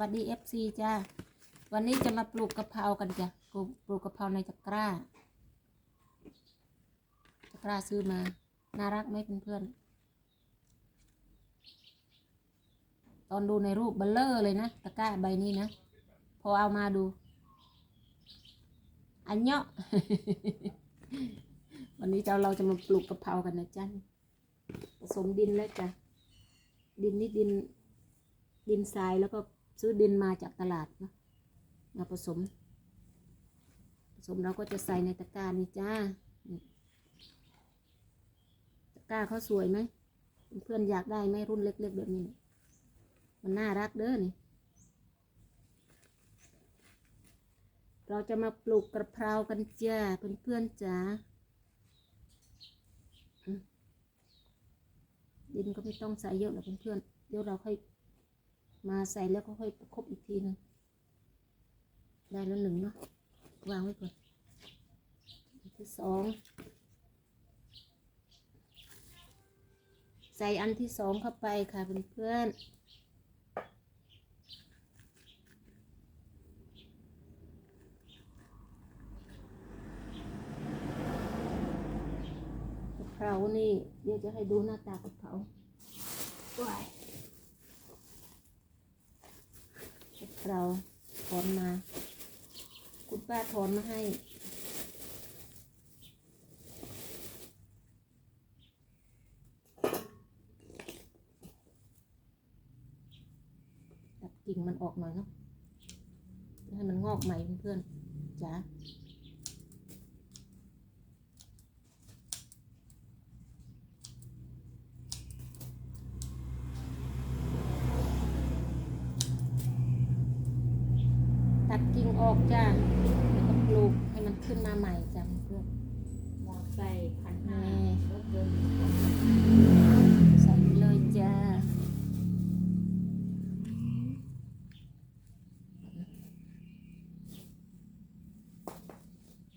วัสดีเอฟซีจ้าวันนี้จะมาปลูกกะเพรากันจ้ะปลูกกะเพราในตะกร้าตะกร้าซื้อมา น่ารักไหมเพื่อนๆตอนดูในรูปเบลเลอร์เลยนะตะกร้าใบนี้นะ พอเอามาดู อันเนาะวันนี้เจ้าเราจะมาปลูกกะเพรากันนะจ๊ะผสมดินแล้วจ้ะดินนี่ดินดินทรายแล้วก็ ซื้อดินมาจากตลาดนะมาผสม ผสมเราก็จะใส่ในตะกร้านี่จ้าตะกร้าเขาสวยไหมเพื่อนอยากได้ไหมรุ่นเล็กๆแบบนี้ มันน่ารักเด้อนี่เราจะมาปลูกกระเพรากันจ้าเพื่อนๆจ้าดินก็ไม่ต้องใส่เยอะหรอกเพื่อนๆเดี๋ยวเราค่อย มาใส่แล้วก็ค่อยประคบอีกทีนึงได้แล้วหนึ่งเนาะวางไว้ก่อนที่สองใส่อันที่สองเข้าไปค่ะเพื่อนๆกะเพรานี่เดี๋ยวจะให้ดูหน้าตากะเพราว้ายกะ เราถอนมา คุณป้าถอนมาให้ ตัดกิ่งมันออกหน่อยเนาะให้มันงอกใหม่เพื่อนๆจ้า ตัดกิ่งออกจ้าแล้วก็ปลูกให้มันขึ้นมาใหม่จ้ะเพื่อนมองใส่ขันๆห้านี่รถยนต์ใส่เลยจ้า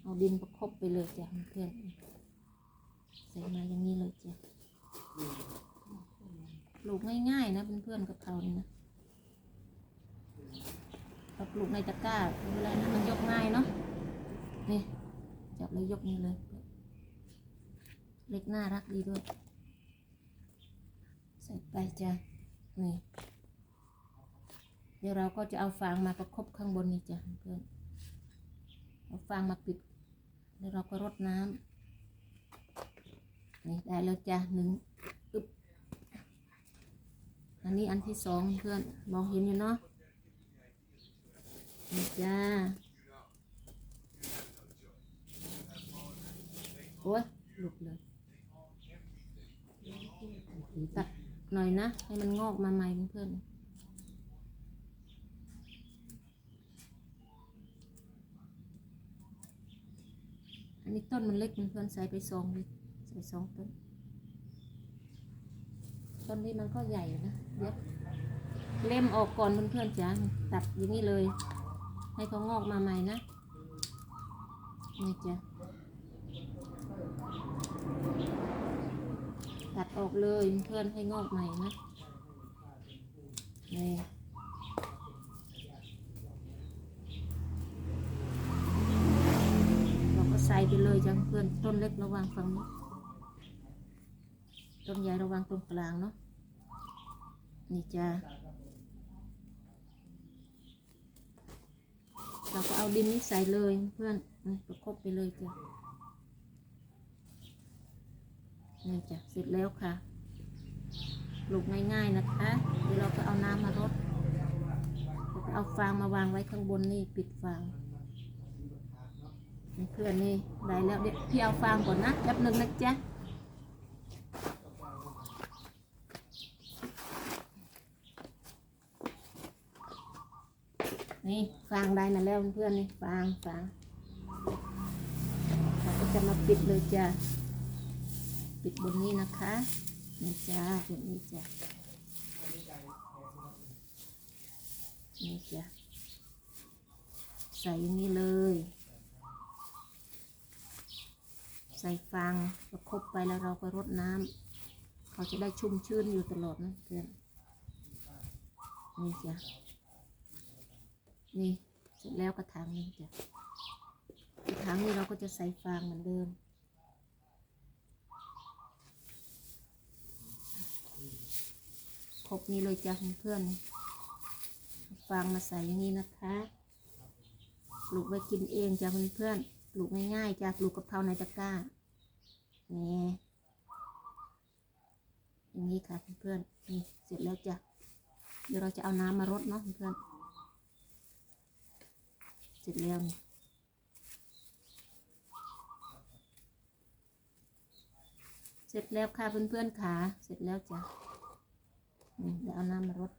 เอาดินประคบไปเลยจ้ะเพื่อนใส่มาอย่างนี้เลยจ้ะปลูกง่ายๆนะเพื่อนๆกับเขานี่นะ เราปลูกในตะกร้าเวลานะมันยกง่ายเนาะนี่จับแล้วยกนี่เลย เล็กน่ารักดีด้วย ใส่ไปจ้ะนี่เดี๋ยวเราก็จะเอาฟางมาประคบข้างบนนี่จ้ะเพื่อนเอาฟางมาปิดแล้วเราก็รดน้ำนี่ได้แล้วจ้ะหนึ่งอึบอันนี้อันที่สองเพื่อนมองเห็นอยู่เนาะ นี่จ้า โอ้ยหลุดเลยตัดหน่อยนะ ให้มันงอกมาใหม่เพื่อนอันนี้ต้นมันเล็กเพื่อนใส่ไปสองเลยใส่สองต้น ต้นนี้มันก็ใหญ่นะเดี๋ยวเล่มออกก่อนเพื่อนๆจ้าตัดอย่างนี้เลย ให้เขางอกมาใหม่นะนี่จ้ะตัดออกเลยเพื่อนให้งอกใหม่นะนี่เราก็ใส่ไปเลยจังเพื่อนต้นเล็กระวังฝั่งนี้ต้นใหญ่ระวังตรงกลางเนาะนี่จ้า เราก็เอาดินนี้ใส่เลยเพื่อนนี่ประคบไปเลยจ้ะนี่จ้ะเสร็จแล้วค่ะปลูกง่ายๆนะคะเดี๋ยวเราก็เอาน้ำมารดแล้วก็เอาฟางมาวางไว้ข้างบนนี่ปิดฟางนี่เพื่อนนี่ได้แล้วเดี๋ยวพี่เอาฟางก่อนนะแป๊บนึงนะจ๊ะ นี่ฟางได้มาแล้วเพื่อนนี่ฟางฟางเราก็จะมาปิดเลยจ้ะปิดบนนี้นะคะนี่จ้าบนนี้จ้ะนี่จ้ะใส่อย่างนี้เลย ใส่ฟางประคบไปแล้วเราก็รดน้ำเขาจะได้ชุ่มชื้นอยู่ตลอดนะเพื่อนนี่จ้ะ นี่เสร็จแล้วกระถางนึงจ้ะกระถางนี้เราก็จะใส่ฟางเหมือนเดิมครบนี้เลยจ้ะเพื่อนฟางมาใส่อย่างนี้นะคะปลูกไว้กินเองจ้ะเพื่อนๆปลูกง่ายๆจ้ะปลูกกะเพราในตะกร้านี่อย่างนี้ค่ะเพื่อนๆนี่เสร็จแล้วจ้ะเดี๋ยวเราจะเอาน้ำมารดเนาะเพื่อนๆ เสร็จแล้วนี่เสร็จแล้วค่ะเพื่อนๆขาเสร็จแล้วจ้ะเดี๋ยวเอาน้ำมารด